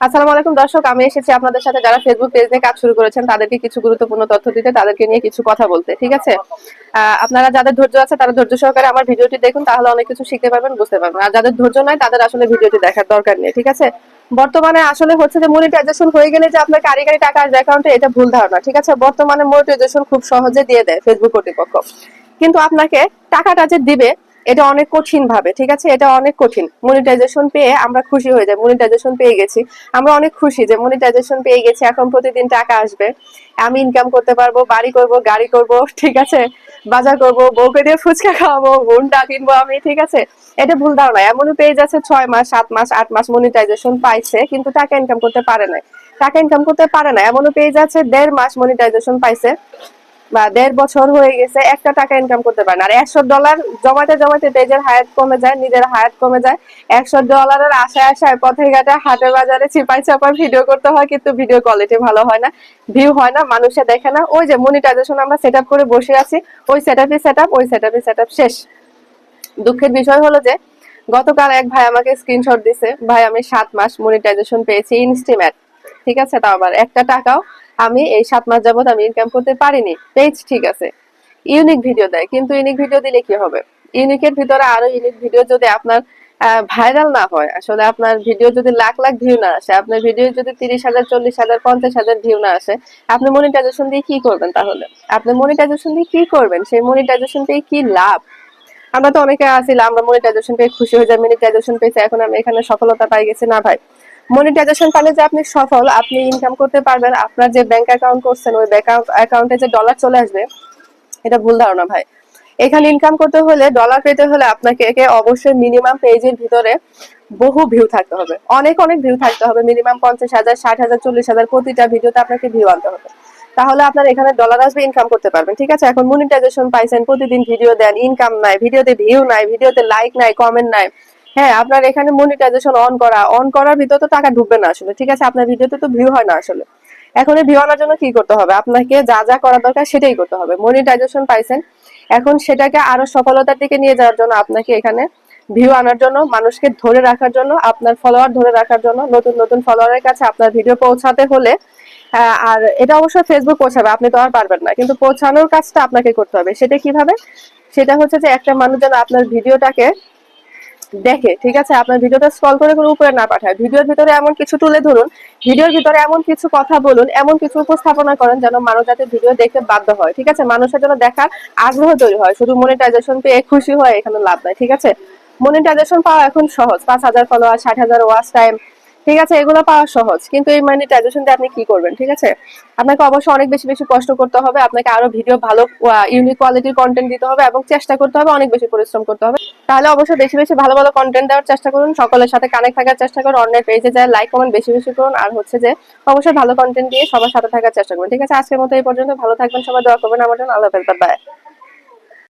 আসসালামু আলাইকুম দর্শক, আমি এসেছি আপনাদের সাথে যারা ফেসবুক পেজ নিয়ে কাজ শুরু করেছেন, তাদেরকে কিছু গুরুত্বপূর্ণ তথ্য দিতে, তাদেরকে নিয়ে কিছু কথা বলতে, ঠিক আছে? আপনারা যাদের ধৈর্য আছে, তারা ধৈর্য সহকারে আমার ভিডিওটি দেখুন, তাহলে অনেক কিছু শিখতে পারবেন, বুঝতে পারবেন। আর যাদের ধৈর্য নাই, তাদের আসলে ভিডিওটি দেখার দরকার নেই, ঠিক আছে? বর্তমানে আসলে হচ্ছে যে মনিটাইজেশন হয়ে গেলে যে আপনার কারি কারি টাকা আসবে অ্যাকাউন্টে এটা ভুল ধারণা, ঠিক আছে? বর্তমানে মনিটাইজেশন খুব সহজে দিয়ে দেয় ফেসবুক কর্তৃপক্ষ। কিন্তু আপনাকে টাকাটা যে দিবে এটা অনেক কঠিন ভাবে, ঠিক আছে? এটা অনেক কঠিন। মনিটাইজেশন পেয়ে আমরা খুশি হয়ে যাই মনিটাইজেশন পেয়ে গেছি। আমরা অনেক খুশি যে মনিটাইজেশন পেয়ে গেছি, এখন প্রতিদিন টাকা আসবে। আমি ইনকাম করতে পারব, বাড়ি করব, গাড়ি করব, ঠিক আছে? বাজার করব, বউকে দিয়ে ফুচকা খাওয়াবো হুন্ডা কিনবো আমি, ঠিক আছে? এটা ভুল ধারণা। এমনও পেয়ে যাচ্ছে ছয় মাস, সাত মাস, আট মাস মনিটাইজেশন পাইছে, কিন্তু টাকা ইনকাম করতে পারে না টাকা ইনকাম করতে পারে না। এমনও পেয়ে যাচ্ছে দেড় মাস মনিটাইজেশন পাইছে। বা দেড় বছর হয়ে গেছে, একটা টাকা ইনকাম করতে পারে আর একশো ডলার জমাতে জমাতে পেজের হায়াত কমে যায়, নিজের হায়াত কমে যায়। একশো ডলারের আশায় আশায় পথে ঘাটে হাটে বাজারে চিপাই চাপাই ভিডিও করতে হয়, কিন্তু ভিডিও কোয়ালিটি ভালো হয় না ভিউ হয় না, মানুষে দেখে না। ওই যে মনিটাইজেশন আমরা সেট করে বসে আছি, ওই সেট আপই সেট আপ ওই সেট আপই সেট আপ শেষ। দুঃখের বিষয় হলো যে, গতকাল এক ভাই আমাকে স্ক্রিনশট দিছে, ভাই, আমি সাত মাস মনিটাইজেশন পেয়েছি ইনস্টিম্যাট ঠিক আছে, তাও আবার একটা টাকাও আমি এই সাত মাস যাবত আমি ইনকাম করতে পারিনি। পেজ ঠিক আছে। ইউনিক ভিডিও দেয়, কিন্তু ইউনিক ভিডিও দিলে কি হবে? ইউনিকের ভিতরে আরও ইউনিক ভিডিও যদি আপনার ভাইরাল না হয়, আসলে আপনার ভিডিও যদি লাখ লাখ ভিউ না আসে, আপনার ভিডিও যদি তিরিশ হাজার, চল্লিশ হাজার, পঞ্চাশ হাজার ভিউ না আসে, আপনি মনিটাইজেশন দিয়ে কি করবেন তাহলে? আপনি মনিটাইজেশন দিয়ে কি করবেন? সেই মনিটাইজেশন দিয়ে কি লাভ? আমরা তো অনেকে আছিলাম আমরা মনিটাইজেশন পেয়ে খুশি হয়ে যাই মনিটাইজেশন পেয়েছে, এখন আমি এখানে সফলতা পাই গেছি না ভাই। মনিটাইজেশন পালে যে আপনি সফল, আপনি ইনকাম করতে পারবেন। আপনার যে ব্যাংক অ্যাকাউন্ট করছেন, ওই ব্যাংক অ্যাকাউন্টে যে ডলার চলে আসবে, এটা ভুল ধারণা ভাই। এখানে ইনকাম করতে হলে ডলার পেতে হলে আপনাকে অবশ্যই মিনিমাম পেজের ভিতরে বহু ভিউ থাকতে হবে। অনেক অনেক ভিউ থাকতে হবে। মিনিমাম পঞ্চাশ হাজার, ষাট হাজার, চল্লিশ হাজার, প্রতিটা ভিডিওতে আপনাকে ভিউ আনতে হবে। তাহলে আপনার এখানে ডলার আসবে ইনকাম করতে পারবেন, ঠিক আছে? এখন মনিটাইজেশন পাইছেন, প্রতিদিন ভিডিও দেন ইনকাম নাই ভিডিওতে ভিউ নাই ভিডিওতে লাইক নাই কমেন্ট নাই। হ্যাঁ আপনার এখানে মনিটাইজেশন অন করা অন করার ভিতর তো টাকা ঢুকবে না আসলে, ঠিক আছে? আপনার ভিডিওতে তো ভিউ হয় না আসলে। এখন এই ভিউ আনার জন্য কি করতে হবে? আপনাকে যা যা করা দরকার সেটাই করতে হবে। মনিটাইজেশন পাইছেন, এখন সেটাকে আরও সফলতার দিকে নিয়ে যাওয়ার জন্য আপনাকে এখানে ভিউ আনার জন্য, মানুষকে ধরে রাখার জন্য, আপনার ফলোয়ার ধরে রাখার জন্য, নতুন নতুন ফলোয়ারের কাছে আপনার ভিডিও পৌঁছাতে হলে আর এটা অবশ্যই ফেসবুক পৌঁছাবে, আপনি তো আর পারবেন না। কিন্তু পৌঁছানোর কাজটা আপনাকে করতে হবে। সেটা কীভাবে? সেটা হচ্ছে যে একটা মানুষ যেন আপনার ভিডিওটাকে দেখে, ঠিক আছে? আপনার ভিডিওটা স্ক্রল করে করে উপরে না পাঠায়। ভিডিওর ভিতরে এমন কিছু তুলে ধরুন, ভিডিওর ভিতরে এমন কিছু কথা বলুন, এমন কিছু উপস্থাপনা করেন যেন মানুষ যাতে ভিডিও দেখতে বাধ্য হয়, ঠিক আছে? মানুষের জন্য দেখার আগ্রহ তৈরি হয়। শুধু মনিটাইজেশন পেয়ে খুশি হয় এখানে লাভ নাই, ঠিক আছে? মনিটাইজেশন পাওয়া এখন সহজ। পাঁচ হাজার ফলোয়ার ষাট হাজার ওয়াচ টাইম ঠিক আছে, এগুলো পাওয়া সহজ। কিন্তু এই মনিটাইজেশন দিয়ে আপনি কি করবেন, ঠিক আছে? আপনাকে অবশ্যই অনেক বেশি বেশি কষ্ট করতে হবে, আপনাকে আরও ভিডিও ভালো ইউনিক কোয়ালিটির কন্টেন্ট দিতে হবে এবং চেষ্টা করতে হবে অনেক বেশি পরিশ্রম করতে হবে। তাহলে অবশ্যই বেশি বেশি ভালো ভালো কন্টেন্ট দেওয়ার চেষ্টা করুন, সকলের সাথে কানেক্ট থাকার চেষ্টা করুন, অন্যের পেজে যায় লাইক কমেন্ট বেশি বেশি করুন, আর হচ্ছে যে অবশ্যই ভালো কন্টেন্ট দিয়ে সবার সাথে থাকার চেষ্টা করুন। ঠিক আছে, আজকের মতো এই পর্যন্ত, ভালো থাকবেন, সবাই দোয়া করবেন আমার জন্য, আল্লাহ হাফেজ বাই